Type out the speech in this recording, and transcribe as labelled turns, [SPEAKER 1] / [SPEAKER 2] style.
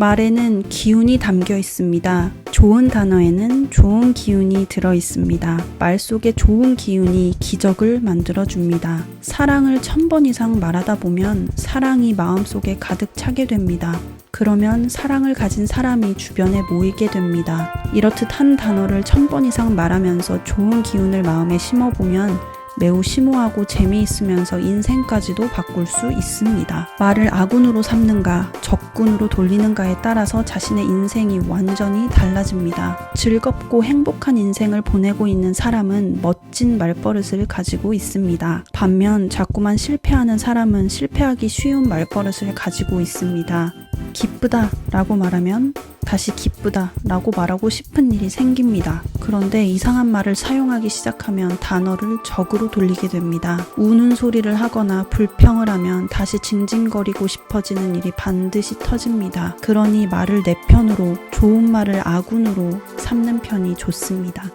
[SPEAKER 1] 말에는 기운이 담겨 있습니다. 좋은 단어에는 좋은 기운이 들어 있습니다. 말 속에 좋은 기운이 기적을 만들어 줍니다. 사랑을 천 번 이상 말하다 보면 사랑이 마음 속에 가득 차게 됩니다. 그러면 사랑을 가진 사람이 주변에 모이게 됩니다. 이렇듯 한 단어를 천 번 이상 말하면서 좋은 기운을 마음에 심어보면 매우 심오하고 재미있으면서 인생까지도 바꿀 수 있습니다. 말을 아군으로 삼는가, 적군으로 돌리는가에 따라서 자신의 인생이 완전히 달라집니다. 즐겁고 행복한 인생을 보내고 있는 사람은 멋진 말버릇을 가지고 있습니다. 반면 자꾸만 실패하는 사람은 실패하기 쉬운 말버릇을 가지고 있습니다. 기쁘다 라고 말하면 다시 기쁘다 라고 말하고 싶은 일이 생깁니다. 그런데 이상한 말을 사용하기 시작하면 단어를 적으로 돌리게 됩니다. 우는 소리를 하거나 불평을 하면 다시 징징거리고 싶어지는 일이 반드시 터집니다. 그러니 말을 내 편으로, 좋은 말을 아군으로 삼는 편이 좋습니다.